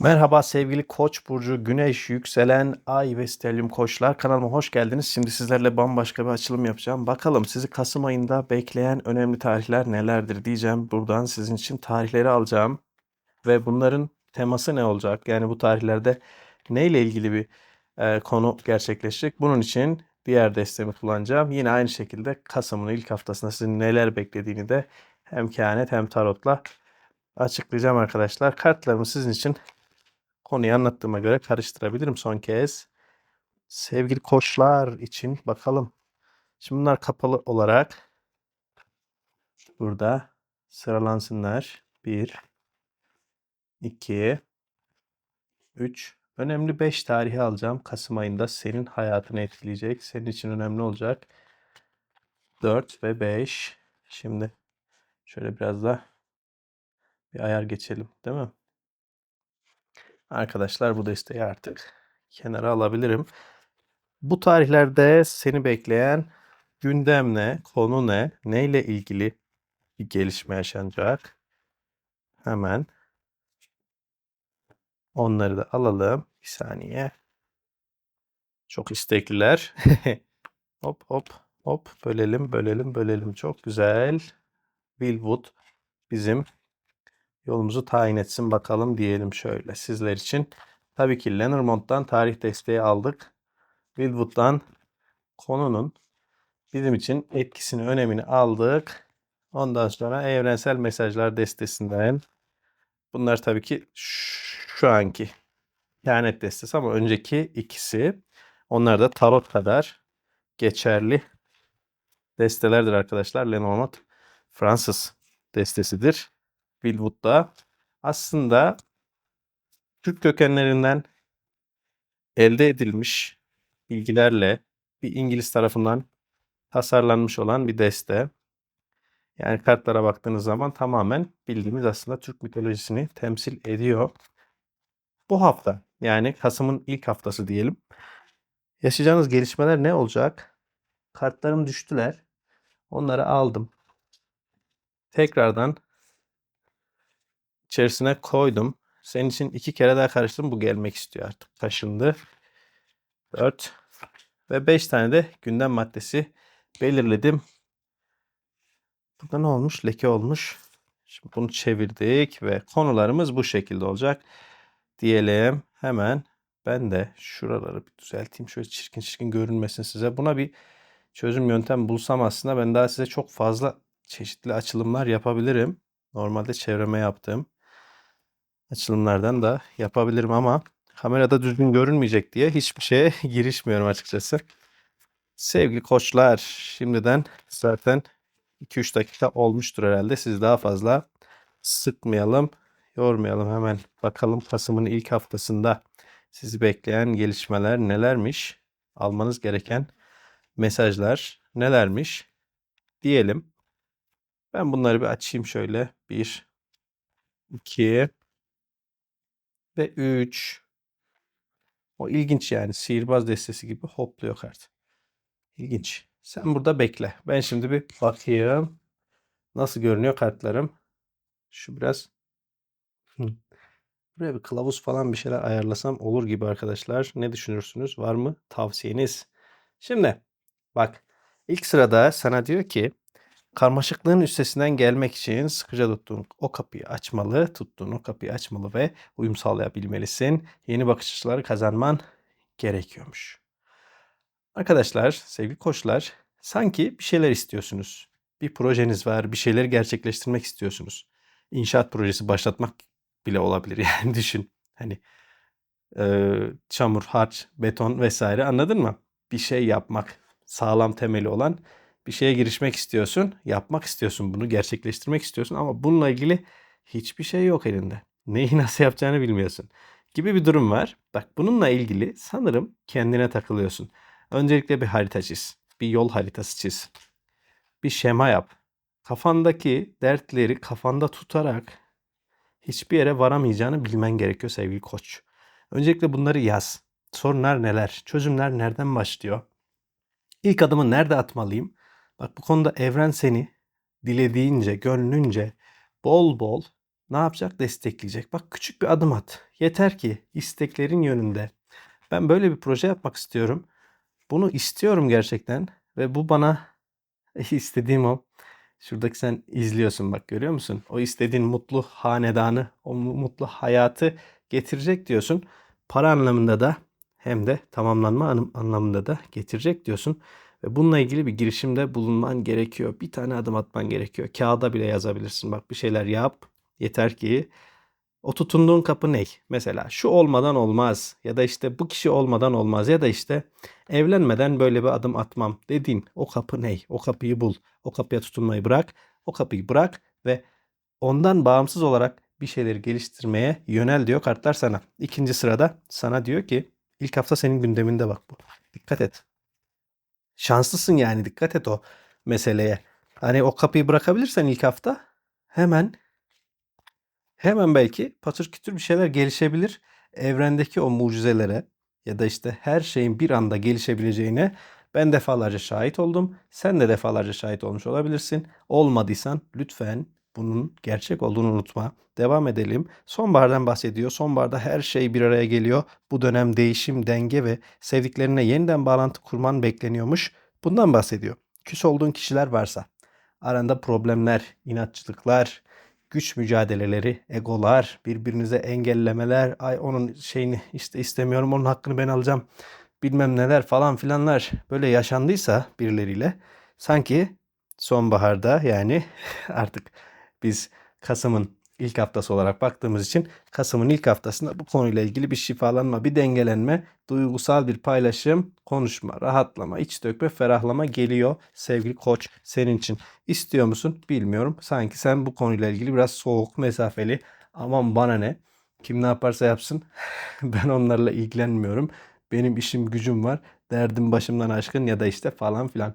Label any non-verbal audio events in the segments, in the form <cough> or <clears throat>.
Merhaba sevgili Koç burcu, Güneş, yükselen Ay ve Stelyum Koçlar kanalıma hoş geldiniz. Şimdi sizlerle bambaşka bir açılım yapacağım. Bakalım sizi Kasım ayında bekleyen önemli tarihler nelerdir diyeceğim. Buradan sizin için tarihleri alacağım ve bunların teması ne olacak? Yani bu tarihlerde neyle ilgili bir e, konu gerçekleşecek? Bunun için diğer destemi kullanacağım. Yine aynı şekilde Kasım'ın ilk haftasında sizin neler beklediğini de hem kehanet hem tarotla açıklayacağım arkadaşlar. Kartlarımı sizin için konuyu anlattığıma göre karıştırabilirim son kez. Sevgili koçlar için bakalım. Şimdi bunlar kapalı olarak burada sıralansınlar. 1 2 3 Önemli 5 tarihi alacağım. Kasım ayında senin hayatını etkileyecek. Senin için önemli olacak. 4 ve 5. Şimdi şöyle biraz da bir ayar geçelim, değil mi? Arkadaşlar bu desteği artık kenara alabilirim. Bu tarihlerde seni bekleyen gündem ne, konu ne, neyle ilgili bir gelişme yaşanacak? Hemen onları da alalım. Bir saniye. Çok istekliler. <laughs> hop hop hop bölelim bölelim bölelim. Çok güzel. Willwood bizim yolumuzu tayin etsin bakalım diyelim şöyle sizler için. Tabii ki Lenormand'dan tarih desteği aldık. Willwood'dan konunun bizim için etkisini, önemini aldık. Ondan sonra evrensel mesajlar destesinden bunlar tabii ki şu anki kehanet destesi ama önceki ikisi onlar da tarot kadar geçerli destelerdir arkadaşlar. Lenormand Fransız destesidir. Willwood'da aslında Türk kökenlerinden elde edilmiş bilgilerle bir İngiliz tarafından tasarlanmış olan bir deste. Yani kartlara baktığınız zaman tamamen bildiğimiz aslında Türk mitolojisini temsil ediyor. Bu hafta yani Kasım'ın ilk haftası diyelim. Yaşayacağınız gelişmeler ne olacak? Kartlarım düştüler. Onları aldım. Tekrardan içerisine koydum. Senin için iki kere daha karıştırdım. Bu gelmek istiyor artık. Taşındı. 4 ve 5 tane de gündem maddesi belirledim. Burada ne olmuş? Leke olmuş. Şimdi bunu çevirdik ve konularımız bu şekilde olacak. Diyelim hemen ben de şuraları bir düzelteyim. Şöyle çirkin çirkin görünmesin size. Buna bir çözüm yöntem bulsam aslında ben daha size çok fazla çeşitli açılımlar yapabilirim. Normalde çevreme yaptığım açılımlardan da yapabilirim ama kamerada düzgün görünmeyecek diye hiçbir şeye <laughs> girişmiyorum açıkçası. Sevgili koçlar şimdiden zaten 2-3 dakika olmuştur herhalde. Siz daha fazla sıkmayalım, yormayalım. Hemen bakalım Kasım'ın ilk haftasında sizi bekleyen gelişmeler nelermiş? Almanız gereken mesajlar nelermiş? Diyelim. Ben bunları bir açayım şöyle. 1 2 ve 3 O ilginç yani. Sihirbaz destesi gibi hopluyor kart. İlginç. Sen burada bekle. Ben şimdi bir bakayım. Nasıl görünüyor kartlarım? Şu biraz Buraya bir kılavuz falan bir şeyler ayarlasam olur gibi arkadaşlar. Ne düşünürsünüz? Var mı tavsiyeniz? Şimdi bak ilk sırada sana diyor ki karmaşıklığın üstesinden gelmek için sıkıca tuttuğun o kapıyı açmalı, tuttuğun o kapıyı açmalı ve uyum sağlayabilmelisin. Yeni bakış açıları kazanman gerekiyormuş. Arkadaşlar, sevgili koçlar, sanki bir şeyler istiyorsunuz. Bir projeniz var, bir şeyleri gerçekleştirmek istiyorsunuz. İnşaat projesi başlatmak bile olabilir <laughs> yani düşün. Hani e, çamur, harç, beton vesaire anladın mı? Bir şey yapmak, sağlam temeli olan bir şeye girişmek istiyorsun, yapmak istiyorsun bunu, gerçekleştirmek istiyorsun ama bununla ilgili hiçbir şey yok elinde. Neyi <laughs> nasıl yapacağını bilmiyorsun gibi bir durum var. Bak bununla ilgili sanırım kendine takılıyorsun. Öncelikle bir harita çiz. Bir yol haritası çiz. Bir şema yap. Kafandaki dertleri kafanda tutarak hiçbir yere varamayacağını bilmen gerekiyor sevgili koç. Öncelikle bunları yaz. Sorunlar neler? Çözümler nereden başlıyor? İlk adımı nerede atmalıyım? Bak bu konuda evren seni dilediğince, gönlünce bol bol ne yapacak? Destekleyecek. Bak küçük bir adım at. Yeter ki isteklerin yönünde. Ben böyle bir proje yapmak istiyorum. Bunu istiyorum gerçekten ve bu bana <laughs> istediğim o. Şuradaki sen izliyorsun bak görüyor musun? O istediğin mutlu hanedanı, o mu- mutlu hayatı getirecek diyorsun. Para anlamında da hem de tamamlanma anlamında da getirecek diyorsun. Ve bununla ilgili bir girişimde bulunman gerekiyor. Bir tane adım atman gerekiyor. Kağıda bile yazabilirsin. Bak bir şeyler yap. Yeter ki o tutunduğun kapı ne? Mesela şu olmadan olmaz ya da işte bu kişi olmadan olmaz ya da işte evlenmeden böyle bir adım atmam dediğin o kapı ne? O kapıyı bul. O kapıya tutunmayı bırak. O kapıyı bırak ve ondan bağımsız olarak bir şeyleri geliştirmeye yönel diyor kartlar sana. İkinci sırada sana diyor ki ilk hafta senin gündeminde bak bu. Dikkat et. Şanslısın yani dikkat et o meseleye. Hani o kapıyı bırakabilirsen ilk hafta hemen hemen belki patır kütür bir şeyler gelişebilir. Evrendeki o mucizelere ya da işte her şeyin bir anda gelişebileceğine ben defalarca şahit oldum. Sen de defalarca şahit olmuş olabilirsin. Olmadıysan lütfen bunun gerçek olduğunu unutma. Devam edelim. Sonbahardan bahsediyor. Sonbaharda her şey bir araya geliyor. Bu dönem değişim, denge ve sevdiklerine yeniden bağlantı kurman bekleniyormuş. Bundan bahsediyor. Küs olduğun kişiler varsa, aranda problemler, inatçılıklar, güç mücadeleleri, egolar, birbirinize engellemeler, ay onun şeyini işte istemiyorum, onun hakkını ben alacağım, bilmem neler falan filanlar böyle yaşandıysa birileriyle sanki sonbaharda yani <laughs> artık biz Kasım'ın ilk haftası olarak baktığımız için Kasım'ın ilk haftasında bu konuyla ilgili bir şifalanma, bir dengelenme, duygusal bir paylaşım, konuşma, rahatlama, iç dökme, ferahlama geliyor sevgili koç senin için. İstiyor musun? Bilmiyorum. Sanki sen bu konuyla ilgili biraz soğuk, mesafeli. Aman bana ne? Kim ne yaparsa yapsın. <laughs> ben onlarla ilgilenmiyorum. Benim işim gücüm var. Derdim başımdan aşkın ya da işte falan filan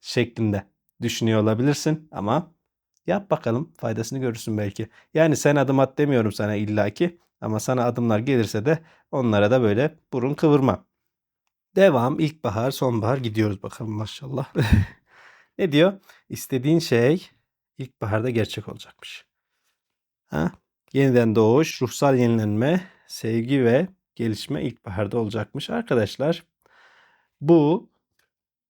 şeklinde düşünüyor olabilirsin ama yap bakalım faydasını görürsün belki. Yani sen adım at demiyorum sana illaki ama sana adımlar gelirse de onlara da böyle burun kıvırma. Devam ilkbahar sonbahar gidiyoruz bakalım maşallah. <laughs> ne diyor? İstediğin şey ilkbaharda gerçek olacakmış. Ha? Yeniden doğuş, ruhsal yenilenme, sevgi ve gelişme ilkbaharda olacakmış. Arkadaşlar bu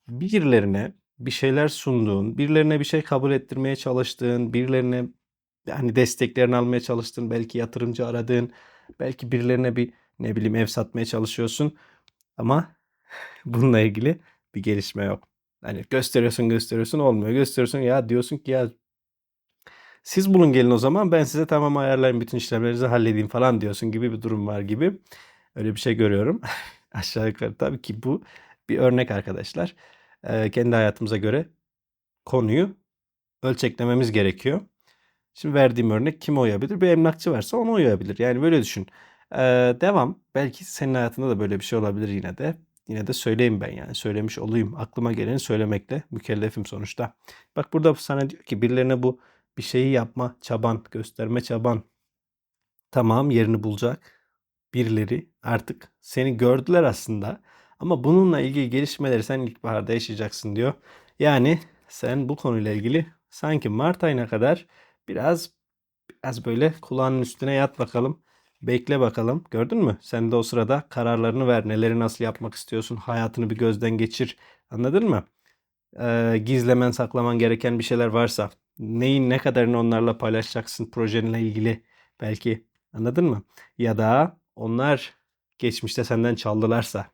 birilerine bir şeyler sunduğun, birilerine bir şey kabul ettirmeye çalıştığın, birilerine yani desteklerini almaya çalıştığın, belki yatırımcı aradığın, belki birilerine bir ne bileyim ev satmaya çalışıyorsun ama <laughs> bununla ilgili bir gelişme yok. Hani gösteriyorsun gösteriyorsun olmuyor. Gösteriyorsun ya diyorsun ki ya siz bulun gelin o zaman ben size tamam ayarlayayım bütün işlemlerinizi halledeyim falan diyorsun gibi bir durum var gibi. Öyle bir şey görüyorum. <laughs> Aşağı yukarı tabii ki bu bir örnek arkadaşlar. Kendi hayatımıza göre konuyu ölçeklememiz gerekiyor. Şimdi verdiğim örnek kime uyabilir? Bir emlakçı varsa ona uyabilir. Yani böyle düşün. Devam. Belki senin hayatında da böyle bir şey olabilir yine de. Yine de söyleyeyim ben yani. Söylemiş olayım. Aklıma geleni söylemekle mükellefim sonuçta. Bak burada sana diyor ki birilerine bu bir şeyi yapma çaban, gösterme çaban tamam yerini bulacak. Birileri artık seni gördüler aslında. Ama bununla ilgili gelişmeleri sen ilkbaharda yaşayacaksın diyor. Yani sen bu konuyla ilgili sanki Mart ayına kadar biraz biraz böyle kulağının üstüne yat bakalım. Bekle bakalım. Gördün mü? Sen de o sırada kararlarını ver. Neleri nasıl yapmak istiyorsun? Hayatını bir gözden geçir. Anladın mı? Ee, gizlemen, saklaman gereken bir şeyler varsa neyin ne kadarını onlarla paylaşacaksın projenle ilgili belki anladın mı? Ya da onlar geçmişte senden çaldılarsa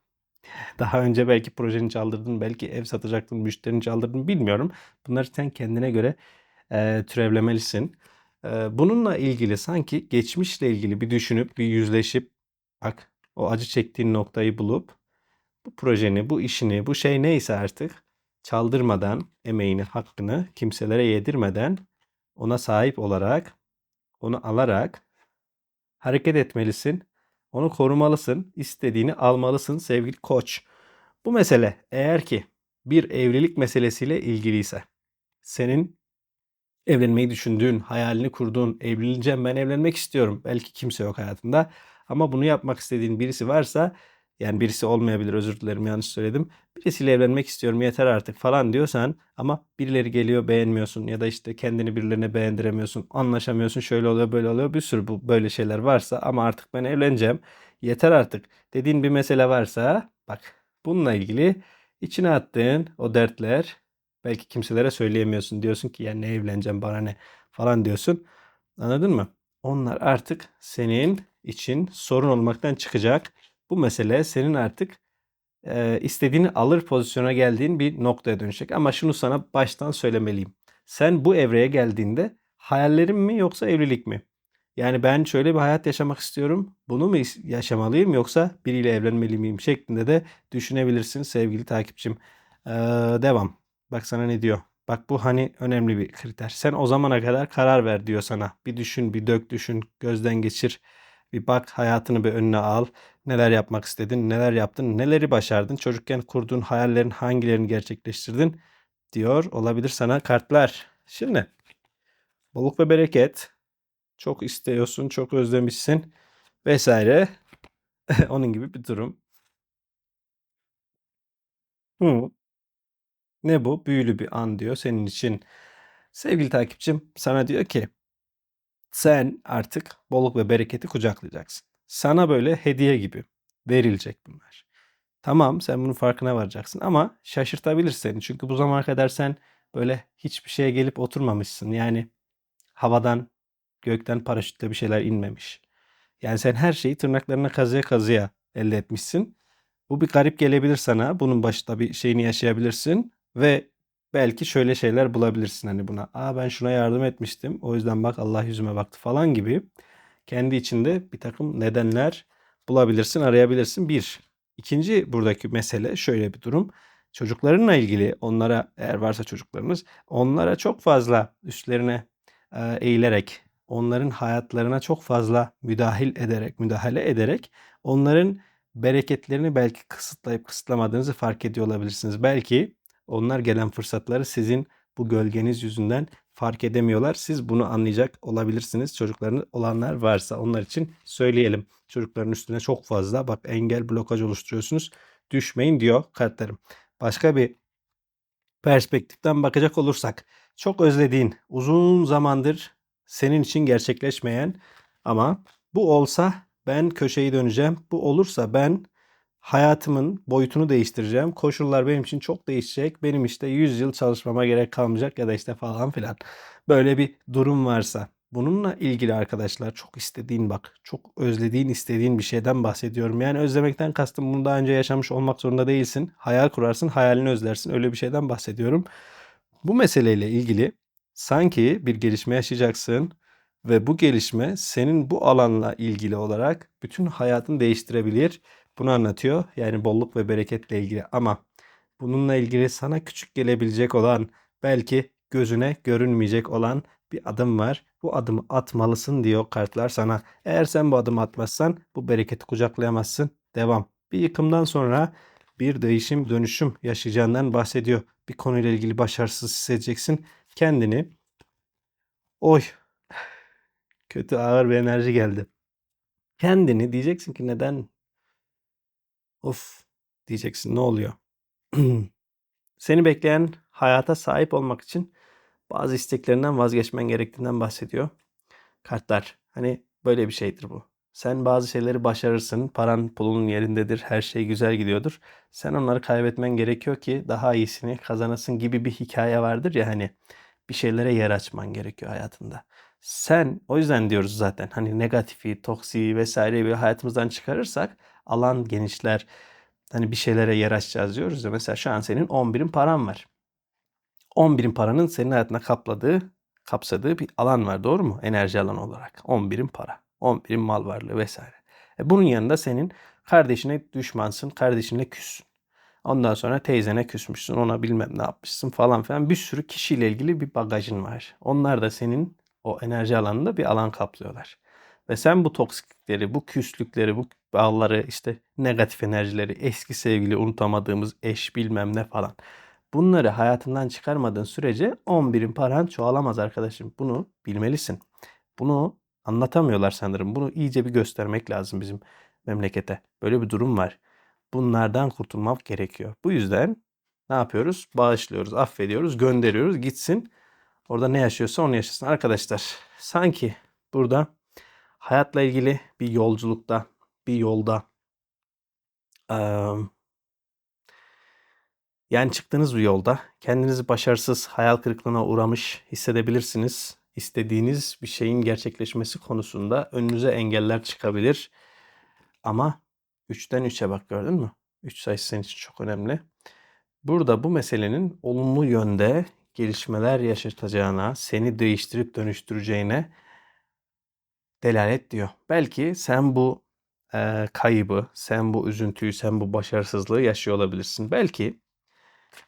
<laughs> daha önce belki projeni çaldırdın, belki ev satacaktın, müşterini çaldırdın bilmiyorum. Bunları sen kendine göre e, türevlemelisin. E, bununla ilgili sanki geçmişle ilgili bir düşünüp bir yüzleşip bak o acı çektiğin noktayı bulup bu projeni, bu işini, bu şey neyse artık çaldırmadan, emeğini, hakkını kimselere yedirmeden ona sahip olarak, onu alarak hareket etmelisin. Onu korumalısın, istediğini almalısın sevgili koç. Bu mesele eğer ki bir evlilik meselesiyle ilgiliyse, senin evlenmeyi düşündüğün, hayalini kurduğun, evleneceğim ben evlenmek istiyorum. Belki kimse yok hayatında ama bunu yapmak istediğin birisi varsa yani birisi olmayabilir özür dilerim yanlış söyledim. Birisiyle evlenmek istiyorum yeter artık falan diyorsan ama birileri geliyor beğenmiyorsun ya da işte kendini birilerine beğendiremiyorsun, anlaşamıyorsun, şöyle oluyor, böyle oluyor. Bir sürü bu böyle şeyler varsa ama artık ben evleneceğim. Yeter artık dediğin bir mesele varsa bak bununla ilgili içine attığın o dertler belki kimselere söyleyemiyorsun. Diyorsun ki ya ne evleneceğim bana ne falan diyorsun. Anladın mı? Onlar artık senin için sorun olmaktan çıkacak. Bu mesele senin artık e, istediğini alır pozisyona geldiğin bir noktaya dönecek. Ama şunu sana baştan söylemeliyim. Sen bu evreye geldiğinde hayallerin mi yoksa evlilik mi? Yani ben şöyle bir hayat yaşamak istiyorum. Bunu mu yaşamalıyım yoksa biriyle evlenmeli miyim şeklinde de düşünebilirsin sevgili takipçim. Ee, devam. Bak sana ne diyor. Bak bu hani önemli bir kriter. Sen o zamana kadar karar ver diyor sana. Bir düşün, bir dök düşün, gözden geçir. Bir bak hayatını bir önüne al. Neler yapmak istedin, neler yaptın, neleri başardın, çocukken kurduğun hayallerin hangilerini gerçekleştirdin diyor olabilir sana kartlar. Şimdi bolluk ve bereket çok istiyorsun, çok özlemişsin vesaire. <laughs> Onun gibi bir durum. Hı. Ne bu? Büyülü bir an diyor senin için. Sevgili takipçim sana diyor ki sen artık bolluk ve bereketi kucaklayacaksın. Sana böyle hediye gibi verilecek bunlar. Tamam sen bunun farkına varacaksın ama şaşırtabilir seni. Çünkü bu zamana kadar sen böyle hiçbir şeye gelip oturmamışsın. Yani havadan gökten paraşütle bir şeyler inmemiş. Yani sen her şeyi tırnaklarına kazıya kazıya elde etmişsin. Bu bir garip gelebilir sana. Bunun başta bir şeyini yaşayabilirsin ve belki şöyle şeyler bulabilirsin hani buna. Aa ben şuna yardım etmiştim. O yüzden bak Allah yüzüme baktı falan gibi. Kendi içinde bir takım nedenler bulabilirsin, arayabilirsin. Bir. İkinci buradaki mesele şöyle bir durum. Çocuklarınla ilgili onlara eğer varsa çocuklarınız onlara çok fazla üstlerine e, eğilerek onların hayatlarına çok fazla müdahil ederek, müdahale ederek onların bereketlerini belki kısıtlayıp kısıtlamadığınızı fark ediyor olabilirsiniz. Belki onlar gelen fırsatları sizin bu gölgeniz yüzünden fark edemiyorlar. Siz bunu anlayacak olabilirsiniz. Çocukların olanlar varsa onlar için söyleyelim. Çocukların üstüne çok fazla bak engel blokaj oluşturuyorsunuz. Düşmeyin diyor kartlarım. Başka bir perspektiften bakacak olursak çok özlediğin uzun zamandır senin için gerçekleşmeyen ama bu olsa ben köşeyi döneceğim. Bu olursa ben hayatımın boyutunu değiştireceğim. Koşullar benim için çok değişecek. Benim işte 100 yıl çalışmama gerek kalmayacak ya da işte falan filan. Böyle bir durum varsa bununla ilgili arkadaşlar çok istediğin bak çok özlediğin istediğin bir şeyden bahsediyorum. Yani özlemekten kastım bunu daha önce yaşamış olmak zorunda değilsin. Hayal kurarsın hayalini özlersin öyle bir şeyden bahsediyorum. Bu meseleyle ilgili sanki bir gelişme yaşayacaksın ve bu gelişme senin bu alanla ilgili olarak bütün hayatını değiştirebilir. Bunu anlatıyor. Yani bolluk ve bereketle ilgili ama bununla ilgili sana küçük gelebilecek olan belki gözüne görünmeyecek olan bir adım var. Bu adımı atmalısın diyor kartlar sana. Eğer sen bu adımı atmazsan bu bereketi kucaklayamazsın. Devam. Bir yıkımdan sonra bir değişim, dönüşüm yaşayacağından bahsediyor. Bir konuyla ilgili başarısız hissedeceksin. Kendini oy kötü ağır bir enerji geldi. Kendini diyeceksin ki neden of diyeceksin ne oluyor? <clears throat> Seni bekleyen hayata sahip olmak için bazı isteklerinden vazgeçmen gerektiğinden bahsediyor. Kartlar hani böyle bir şeydir bu. Sen bazı şeyleri başarırsın, paran pulun yerindedir, her şey güzel gidiyordur. Sen onları kaybetmen gerekiyor ki daha iyisini kazanasın gibi bir hikaye vardır ya hani bir şeylere yer açman gerekiyor hayatında. Sen o yüzden diyoruz zaten hani negatifi, toksiği vesaire bir hayatımızdan çıkarırsak alan genişler. Hani bir şeylere yer açacağız diyoruz ya. Mesela şu an senin 10 birim paran var. 10 birim paranın senin hayatına kapladığı, kapsadığı bir alan var doğru mu? Enerji alanı olarak. 10 birim para, 10 birim mal varlığı vesaire. E bunun yanında senin kardeşine düşmansın, kardeşinle küssün. Ondan sonra teyzene küsmüşsün, ona bilmem ne yapmışsın falan filan. Bir sürü kişiyle ilgili bir bagajın var. Onlar da senin o enerji alanında bir alan kaplıyorlar. Ve sen bu toksiklikleri, bu küslükleri, bu bağları, işte negatif enerjileri, eski sevgili unutamadığımız eş bilmem ne falan. Bunları hayatından çıkarmadığın sürece 11'in paran çoğalamaz arkadaşım. Bunu bilmelisin. Bunu anlatamıyorlar sanırım. Bunu iyice bir göstermek lazım bizim memlekete. Böyle bir durum var. bunlardan kurtulmak gerekiyor. Bu yüzden ne yapıyoruz? Bağışlıyoruz, affediyoruz, gönderiyoruz. Gitsin. Orada ne yaşıyorsa onu yaşasın. Arkadaşlar sanki burada hayatla ilgili bir yolculukta, bir yolda eee, yani çıktığınız bir yolda kendinizi başarısız, hayal kırıklığına uğramış hissedebilirsiniz. İstediğiniz bir şeyin gerçekleşmesi konusunda önünüze engeller çıkabilir. Ama 3'ten 3'e bak gördün mü? 3 sayısı senin için çok önemli. Burada bu meselenin olumlu yönde gelişmeler yaşatacağına, seni değiştirip dönüştüreceğine delalet diyor. Belki sen bu eee, kaybı, sen bu üzüntüyü, sen bu başarısızlığı yaşıyor olabilirsin. Belki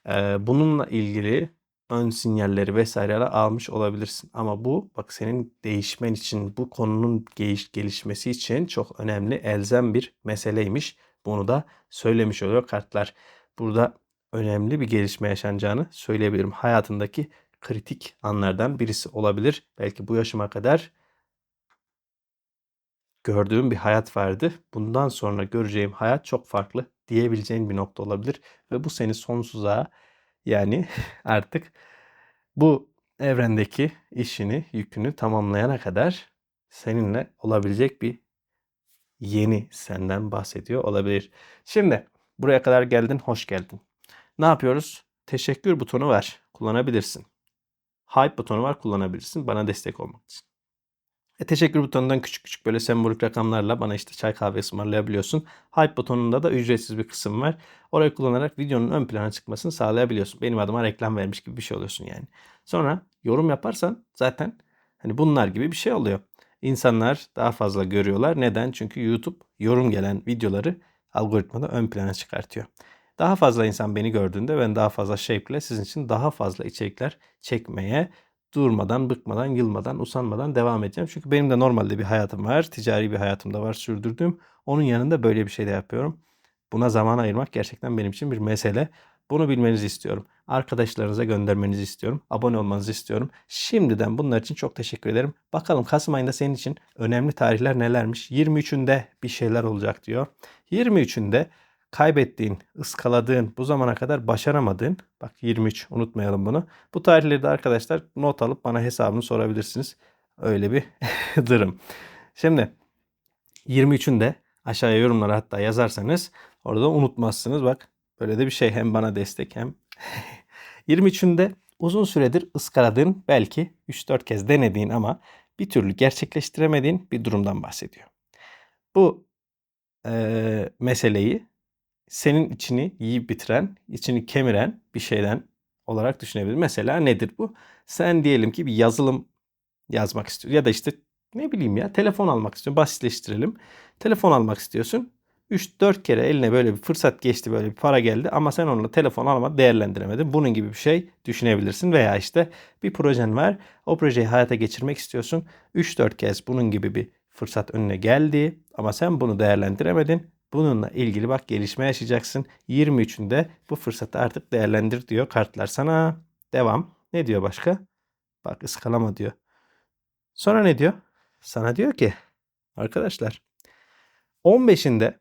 eee, bununla ilgili ön sinyalleri vesaireler almış olabilirsin. Ama bu bak senin değişmen için, bu konunun geliş, gelişmesi için çok önemli, elzem bir meseleymiş. Bunu da söylemiş oluyor kartlar. Burada önemli bir gelişme yaşanacağını söyleyebilirim. Hayatındaki kritik anlardan birisi olabilir. Belki bu yaşıma kadar gördüğüm bir hayat vardı. Bundan sonra göreceğim hayat çok farklı diyebileceğin bir nokta olabilir. Ve bu seni sonsuza yani <laughs> artık bu evrendeki işini, yükünü tamamlayana kadar seninle olabilecek bir yeni senden bahsediyor olabilir. Şimdi buraya kadar geldin, hoş geldin. Ne yapıyoruz? Teşekkür butonu var, kullanabilirsin. Hype butonu var, kullanabilirsin bana destek olmak için. E, teşekkür butonundan küçük küçük böyle sembolik rakamlarla bana işte çay kahve ısmarlayabiliyorsun. Hype butonunda da ücretsiz bir kısım var. Orayı kullanarak videonun ön plana çıkmasını sağlayabiliyorsun. Benim adıma reklam vermiş gibi bir şey oluyorsun yani. Sonra yorum yaparsan zaten hani bunlar gibi bir şey oluyor. İnsanlar daha fazla görüyorlar. Neden? Çünkü YouTube yorum gelen videoları algoritmada ön plana çıkartıyor. Daha fazla insan beni gördüğünde ben daha fazla şevkle sizin için daha fazla içerikler çekmeye durmadan, bıkmadan, yılmadan, usanmadan devam edeceğim. Çünkü benim de normalde bir hayatım var. Ticari bir hayatım da var sürdürdüğüm. Onun yanında böyle bir şey de yapıyorum. Buna zaman ayırmak gerçekten benim için bir mesele. Bunu bilmenizi istiyorum. Arkadaşlarınıza göndermenizi istiyorum. Abone olmanızı istiyorum. Şimdiden bunlar için çok teşekkür ederim. Bakalım Kasım ayında senin için önemli tarihler nelermiş? 23'ünde bir şeyler olacak diyor. 23'ünde kaybettiğin, ıskaladığın, bu zamana kadar başaramadığın, bak 23 unutmayalım bunu. Bu tarihleri de arkadaşlar not alıp bana hesabını sorabilirsiniz. Öyle bir <laughs> durum. Şimdi 23'ünde aşağıya yorumlara hatta yazarsanız orada unutmazsınız. Bak böyle de bir şey hem bana destek hem <laughs> 23'ünde uzun süredir ıskaladığın belki 3-4 kez denediğin ama bir türlü gerçekleştiremediğin bir durumdan bahsediyor. Bu e, meseleyi senin içini yiyip bitiren, içini kemiren bir şeyden olarak düşünebilir. Mesela nedir bu? Sen diyelim ki bir yazılım yazmak istiyorsun ya da işte ne bileyim ya telefon almak istiyorsun. Basitleştirelim. Telefon almak istiyorsun. 3-4 kere eline böyle bir fırsat geçti böyle bir para geldi ama sen onunla telefon alma değerlendiremedin. Bunun gibi bir şey düşünebilirsin veya işte bir projen var. O projeyi hayata geçirmek istiyorsun. 3-4 kez bunun gibi bir fırsat önüne geldi ama sen bunu değerlendiremedin. Bununla ilgili bak gelişme yaşayacaksın. 23'ünde bu fırsatı artık değerlendir diyor kartlar sana. Devam. Ne diyor başka? Bak ıskalama diyor. Sonra ne diyor? Sana diyor ki arkadaşlar 15'inde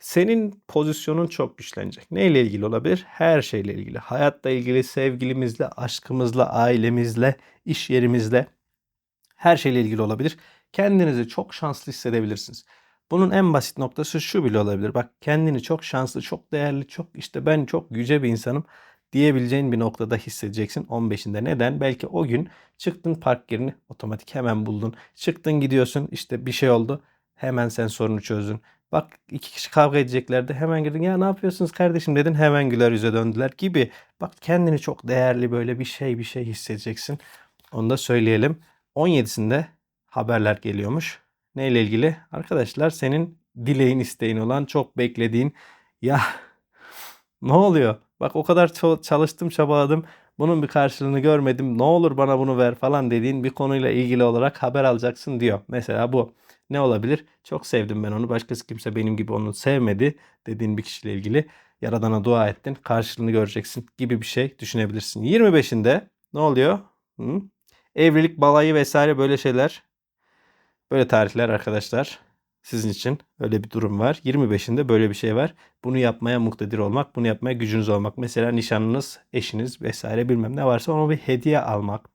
senin pozisyonun çok güçlenecek. Neyle ilgili olabilir? Her şeyle ilgili. Hayatla ilgili, sevgilimizle, aşkımızla, ailemizle, iş yerimizle her şeyle ilgili olabilir. Kendinizi çok şanslı hissedebilirsiniz. Bunun en basit noktası şu bile olabilir. Bak kendini çok şanslı, çok değerli, çok işte ben çok yüce bir insanım diyebileceğin bir noktada hissedeceksin 15'inde. Neden? Belki o gün çıktın park yerini otomatik hemen buldun. Çıktın gidiyorsun işte bir şey oldu. Hemen sen sorunu çözdün. Bak iki kişi kavga edeceklerdi. Hemen girdin ya ne yapıyorsunuz kardeşim dedin. Hemen güler yüze döndüler gibi. Bak kendini çok değerli böyle bir şey bir şey hissedeceksin. Onu da söyleyelim. 17'sinde haberler geliyormuş. Neyle ilgili? Arkadaşlar senin dileğin isteğin olan çok beklediğin ya ne oluyor? Bak o kadar çalıştım çabaladım. Bunun bir karşılığını görmedim. Ne olur bana bunu ver falan dediğin bir konuyla ilgili olarak haber alacaksın diyor. Mesela bu. Ne olabilir? Çok sevdim ben onu. Başkası kimse benim gibi onu sevmedi dediğin bir kişiyle ilgili. Yaradana dua ettin. Karşılığını göreceksin gibi bir şey düşünebilirsin. 25'inde ne oluyor? Hı? Evlilik, balayı vesaire böyle şeyler. Böyle tarihler arkadaşlar Sizin için öyle bir durum var. 25'inde böyle bir şey var. Bunu yapmaya muktedir olmak, bunu yapmaya gücünüz olmak. Mesela nişanınız, eşiniz vesaire bilmem ne varsa ona bir hediye almak,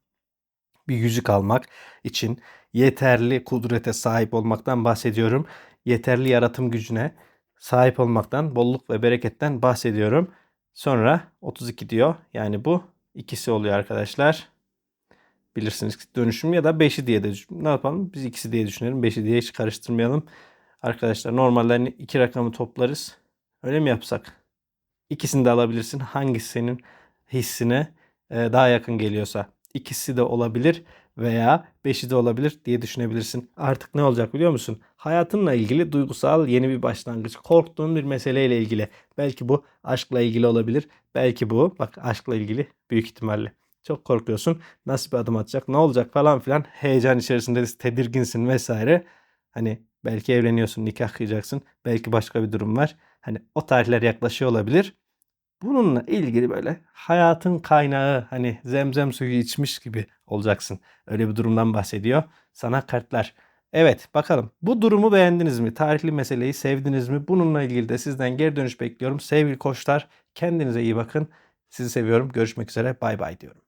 bir yüzük almak için yeterli kudrete sahip olmaktan bahsediyorum. Yeterli yaratım gücüne sahip olmaktan, bolluk ve bereketten bahsediyorum. Sonra 32 diyor. Yani bu ikisi oluyor arkadaşlar. Bilirsiniz dönüşüm ya da 5'i diye de ne yapalım? Biz ikisi diye düşünelim. 5'i diye hiç karıştırmayalım. Arkadaşlar normalde iki rakamı toplarız. Öyle mi yapsak? İkisini de alabilirsin. Hangisi senin hissine e, daha yakın geliyorsa. İkisi de olabilir veya beşi de olabilir diye düşünebilirsin. Artık ne olacak biliyor musun? Hayatınla ilgili duygusal yeni bir başlangıç. Korktuğun bir meseleyle ilgili. Belki bu aşkla ilgili olabilir. Belki bu bak aşkla ilgili büyük ihtimalle. Çok korkuyorsun. Nasıl bir adım atacak? Ne olacak falan filan. Heyecan içerisinde tedirginsin vesaire. Hani belki evleniyorsun, nikah kıyacaksın. Belki başka bir durum var. Hani o tarihler yaklaşıyor olabilir. Bununla ilgili böyle hayatın kaynağı hani zemzem suyu içmiş gibi olacaksın. Öyle bir durumdan bahsediyor sana kartlar. Evet bakalım bu durumu beğendiniz mi? Tarihli meseleyi sevdiniz mi? Bununla ilgili de sizden geri dönüş bekliyorum. Sevgili koçlar kendinize iyi bakın. Sizi seviyorum. Görüşmek üzere. Bay bay diyorum.